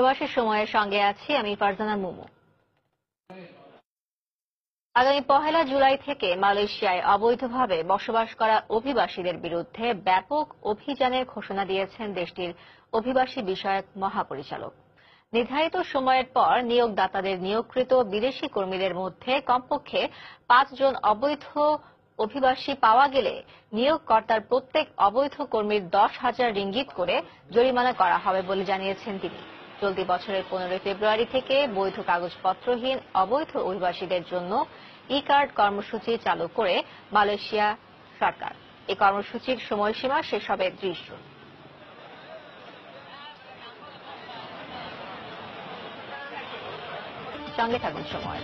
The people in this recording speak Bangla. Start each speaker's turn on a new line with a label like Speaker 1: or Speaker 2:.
Speaker 1: প্রবাসী সময়ের সঙ্গে আছি আমি ফারজানা মুমু। আগামী পহেলা জুলাই থেকে মালয়েশিয়ায় অবৈধভাবে বসবাস করা অভিবাসীদের বিরুদ্ধে ব্যাপক অভিযানের ঘোষণা দিয়েছেন দেশটির অভিবাসী বিষয়ক মহাপরিচালক। নির্ধারিত সময়ের পর নিয়োগদাতাদের নিয়োগকৃত বিদেশি কর্মীদের মধ্যে কমপক্ষে পাঁচজন অবৈধ অভিবাসী পাওয়া গেলে নিয়োগকর্তার প্রত্যেক অবৈধ কর্মীর দশ হাজার রিঙ্গিত করে জরিমানা করা হবে বলে জানিয়েছেন তিনি। চলতি বছরের পনেরোই ফেব্রুয়ারি থেকে বৈধ কাগজপত্রহীন অবৈধ অভিবাসীদের জন্য ই কার্ড কর্মসূচি চালু করে মালয়েশিয়া সরকার। এই কর্মসূচির সময়সীমা শেষ হবে ত্রিশ জুন। সঙ্গে থাকুন সময়।